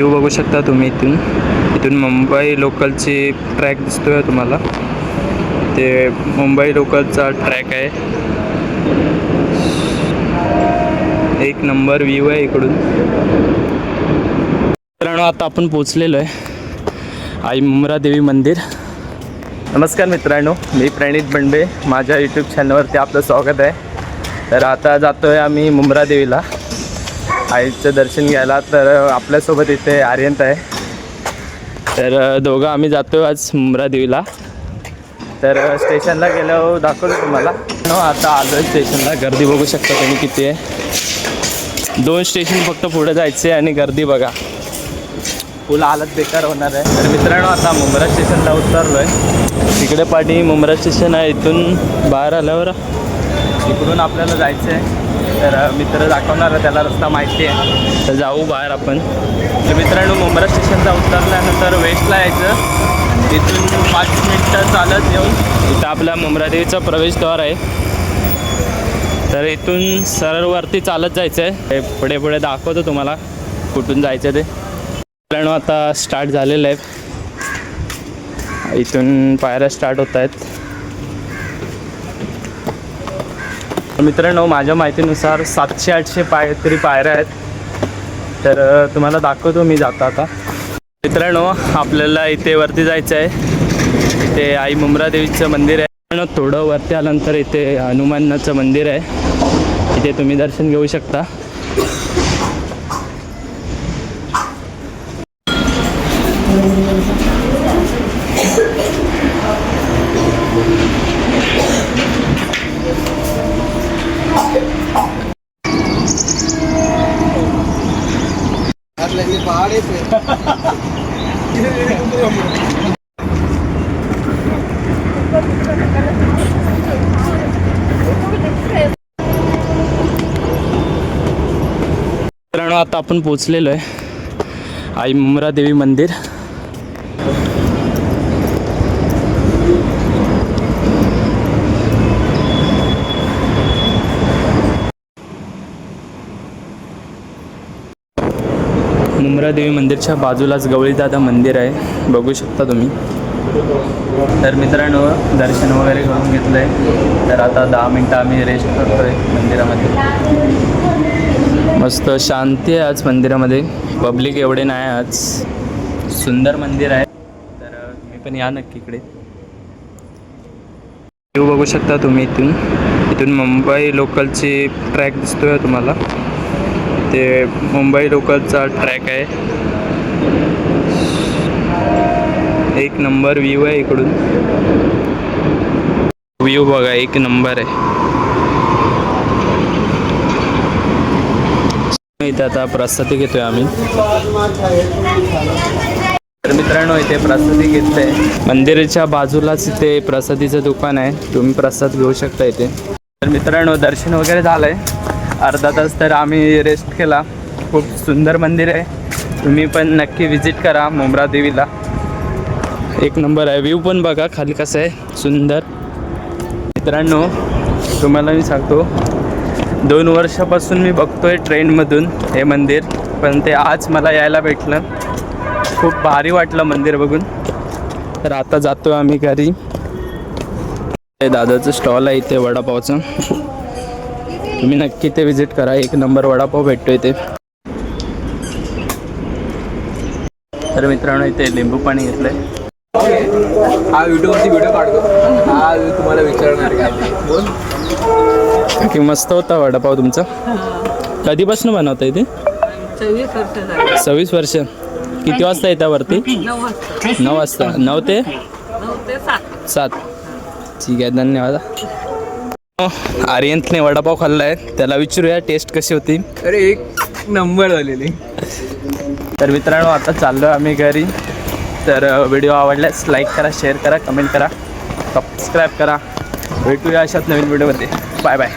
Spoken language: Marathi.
व्ह्यू बघू शकता तुम्ही इथून. इथून मुंबई लोकलची ट्रॅक दिसतोय तुम्हाला. ते मुंबई लोकलचा ट्रॅक आहे. एक नंबर व्ह्यू आहे इकडून. मित्रांनो आता आपण पोचलेलो आहे. आई मुमरा देवी मंदिर. नमस्कार मित्रांनो मी प्रणित बंडे. माझ्या यूट्यूब चॅनलवरती आपलं स्वागत आहे. तर आता जातो आहे आम्ही मुमरा देवीला. आईचं दर्शन घ्यायला तर आपल्यासोबत इथे आर्यंत आहे. तर दोघं आम्ही जातो आज मुमरा देवीला. तर स्टेशनला गेल्यावर दाखवतो तुम्हाला. हो, आता आलो स्टेशनला. गर्दी बघू शकता तुम्ही किती आहे. दोन स्टेशन फक्त पुढे जायचे आणि गर्दी बघा. फुल हालत बेकार होणार आहे. तर मित्रांनो आता मुंब्रा स्टेशनला उतरलो आहे तिकडे पाठी मुंब्रा स्टेशन आहे. इथून बाहेर आल्यावर इकडून आपल्याला जायचं आहे तर मित्र दाखवणार त्याला रस्ता माहिती आहे. तर जाऊ बाहेर आपण. तर मित्रांनो मुंब्रा स्टेशनचा उतरल्यानंतर वेस्टला यायचं. तिथून पाच मिनटं चालत येऊन इथं आपला मुंब्रा देवीचा प्रवेशद्वार आहे. तर इथून सरळवरती चालत जायचं आहे हे पुढे पुढे दाखवतो तुम्हाला कुठून जायचं ते. मित्रांनो आता स्टार्ट झालेलं आहे. इथून पायऱ्या स्टार्ट होत आहेत. मित्रांनो माझ्या माहितीनुसार सातशे आठशे पाय तरी पायऱ्या आहेत. तर तुम्हाला दाखवतो मी जाता आता. मित्रांनो आपल्याला इथे वरती जायचं आहे इथे आई मुमरा देवीचं मंदिर आहे. थोडं वरती आल्यानंतर इथे हनुमानाचं मंदिर आहे. इथे तुम्ही दर्शन घेऊ शकता. मित्रांनो आता आपण पोचलेलो आहे आई मुमरा देवी मंदिर. मुमरादेवी मंदिरच्या बाजूलाच गवळीदादा मंदिर आहे. बघू शकता तुम्ही. तर मित्रांनो दर्शन वगैरे करून घेतलं आहे तर आता दहा मिनटं आम्ही रेस्ट करतो आहे मंदिरामध्ये. मस्त शांती आहे आज मंदिरामध्ये. पब्लिक एवढे नाही आज. सुंदर मंदिर आहे. तर तुम्ही पण या नक्की इकडे. व्ह्यू बघू शकता तुम्ही इथून. इथून मुंबई लोकलची ट्रॅक दिसतोय तुम्हाला. ते मुंबई लोकलचा ट्रॅक आहे. एक नंबर व्ह्यू आहे इकडून. व्ह्यू बघा एक नंबर आहे. इथे आता प्रसादी घेतोय आम्ही. तर मित्रांनो इथे प्रसादी घेतलंय मंदिराच्या बाजूलाच इथे प्रसादीचं दुकान आहे. तुम्ही प्रसाद घेऊ शकता इथे. तर मित्रांनो दर्शन वगैरे झालंय. अर्धा तास तर आम्ही रेस्ट केला. खूप सुंदर मंदिर आहे. तुम्ही पण नक्की विजिट करा मुमरा देवीला. एक नंबर आहे. व्ह्यू पण बघा खाली कसं आहे. सुंदर. मित्रांनो तुम्हाला मी सांगतो दोन वर्षापासून मी बघतो आहे ट्रेनमधून हे मंदिर पण ते आज मला यायला भेटलं. खूप भारी वाटलं मंदिर बघून. तर आता जातो आम्ही घरी. दादाचं स्टॉल आहे इथे वडापावचं. तुम्ही नक्की ते विजिट करा. एक नंबर वडापाव भेटतो इथे तर मित्रांनो इथे लिंबू पाणी घेतलंय. हा व्हिडिओवरती व्हिडिओ काढतो. हा तुम्हाला विचारणार काय बोल. की मस्त होता वडापाव तुमचा? कधीपासून बनवता इथे झाली. सव्वीस वर्ष. किती वाजता येता वरती? नऊ वाजता. नऊ ते? ते सात. ठीक आहे धन्यवाद. आर्यंतने वडापाव खाल्ला आहे. त्याला विचारूया टेस्ट कशी होती? अरे एक नंबर झालेली. तर मित्रांनो आता चाललो आम्ही घरी. तर व्हिडिओ आवडल्यास लाईक करा शेअर करा कमेंट करा सबस्क्राईब करा. भेटूया अशाच नवीन व्हिडिओमध्ये बाय बाय